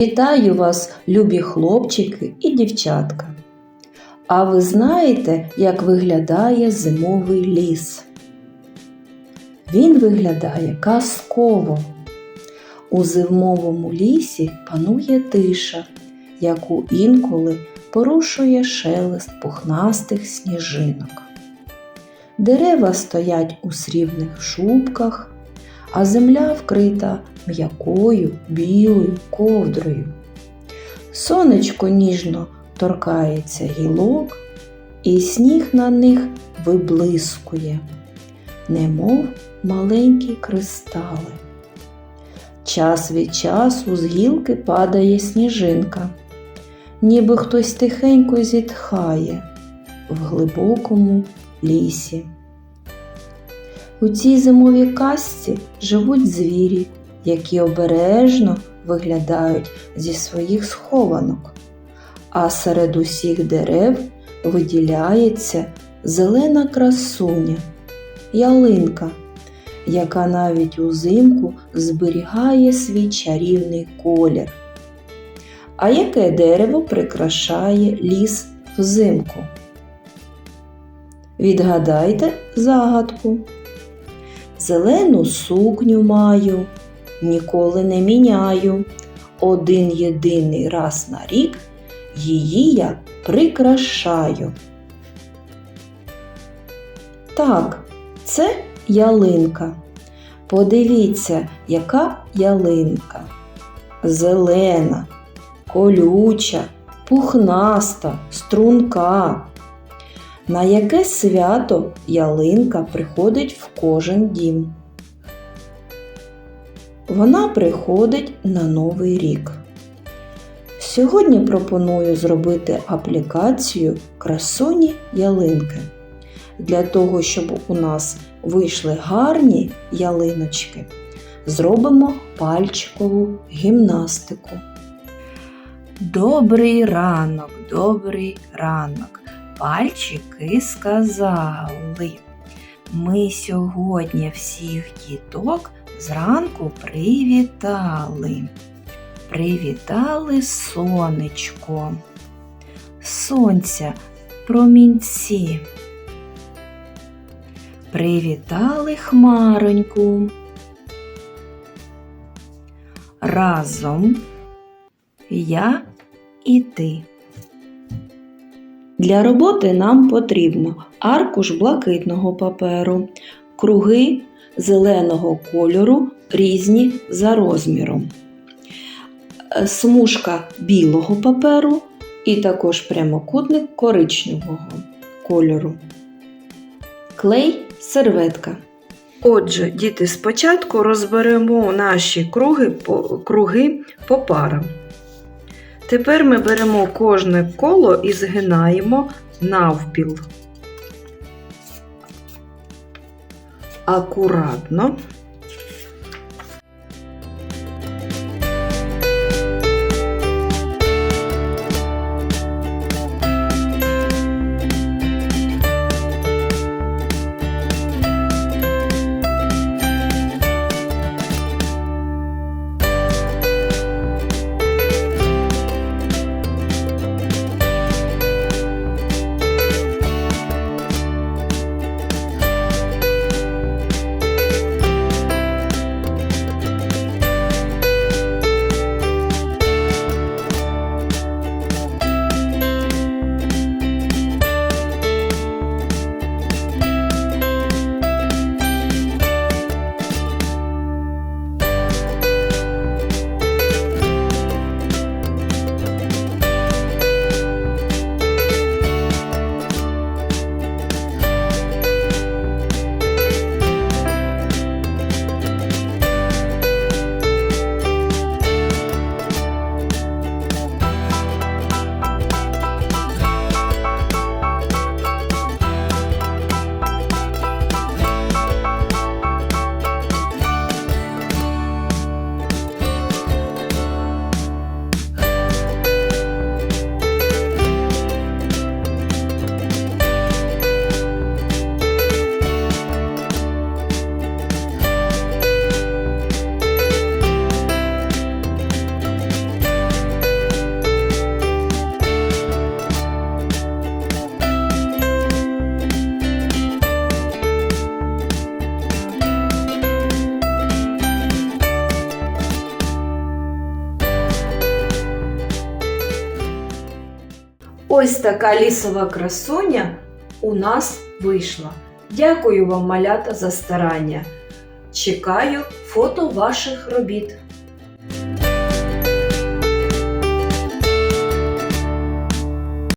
Вітаю вас, любі хлопчики і дівчатка. А ви знаєте, як виглядає зимовий ліс? Він виглядає казково. У зимовому лісі панує тиша, яку інколи порушує шелест пухнастих сніжинок. Дерева стоять у срібних шубках, а земля вкрита м'якою білою ковдрою. Сонечко ніжно торкається гілок, і сніг на них виблискує, немов маленькі кристали. Час від часу з гілки падає сніжинка, ніби хтось тихенько зітхає в глибокому лісі. У цій зимовій казці живуть звірі, які обережно виглядають зі своїх схованок, а серед усіх дерев виділяється зелена красуня, ялинка, яка навіть узимку зберігає свій чарівний колір. А яке дерево прикрашає ліс взимку? Відгадайте загадку. Зелену сукню маю, ніколи не міняю. Один єдиний раз на рік її я прикрашаю. Так, це ялинка. Подивіться, яка ялинка. Зелена, колюча, пухнаста, струнка. На яке свято ялинка приходить в кожен дім? Вона приходить на Новий рік. Сьогодні пропоную зробити аплікацію красуні ялинки. Для того, щоб у нас вийшли гарні ялиночки, зробимо пальчикову гімнастику. Добрий ранок, добрий ранок. Пальчики сказали. Ми сьогодні всіх діток зранку привітали. Привітали сонечко, сонця, промінці. Привітали хмароньку. Разом я і ти. Для роботи нам потрібно аркуш блакитного паперу, круги зеленого кольору різні за розміром, е, смужка білого паперу і також прямокутник коричневого кольору. Клей серветка. Отже, діти, спочатку розберемо наші круги по, круги по парам. Тепер ми беремо кожне коло і згинаємо навпіл. Акуратно. Ось така лісова красуня у нас вийшла. Дякую вам, малята, за старання. Чекаю фото ваших робіт.